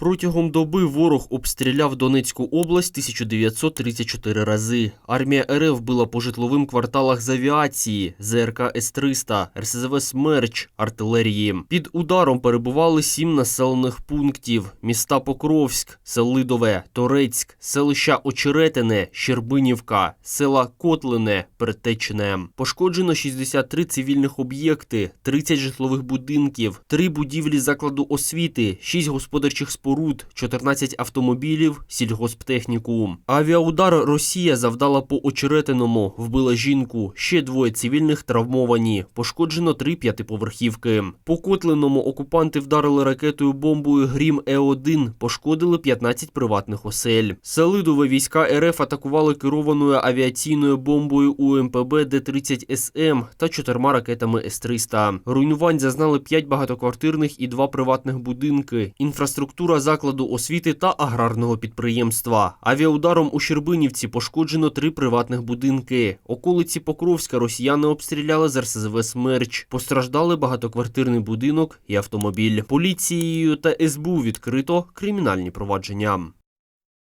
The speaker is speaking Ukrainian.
Протягом доби ворог обстріляв Донецьку область 1934 рази. Армія РФ била по житловим кварталах з авіації, ЗРК С-300, РСЗВ «Смерч», артилерії. Під ударом перебували сім населених пунктів: міста Покровськ, Селидове, Торецьк, селища Очеретине, Щербинівка, села Котлине, Перетечне. Пошкоджено 63 цивільних об'єкти, 30 житлових будинків, 3 будівлі закладу освіти, 6 господарчих споруд, 14 автомобілів, сільгосптехніку. Авіаудар Росія завдала по Очеретиному, вбила жінку, ще двоє цивільних травмовані, пошкоджено три п'ятиповерхівки. По Котлиному окупанти вдарили ракетою бомбою Грім Е-1, пошкодили 15 приватних осель. Селидове війська РФ атакували керованою авіаційною бомбою УМПБ Д-30СМ та чотирма ракетами С-300. Руйнувань зазнали 5 багатоквартирних і 2 приватних будинки, інфраструктура закладу освіти та аграрного підприємства. Авіаударом у Щербинівці пошкоджено три приватних будинки. Околиці Покровська росіяни обстріляли з РСЗВ «Смерч». Постраждали багатоквартирний будинок і автомобіль. Поліцією та СБУ відкрито кримінальні провадження.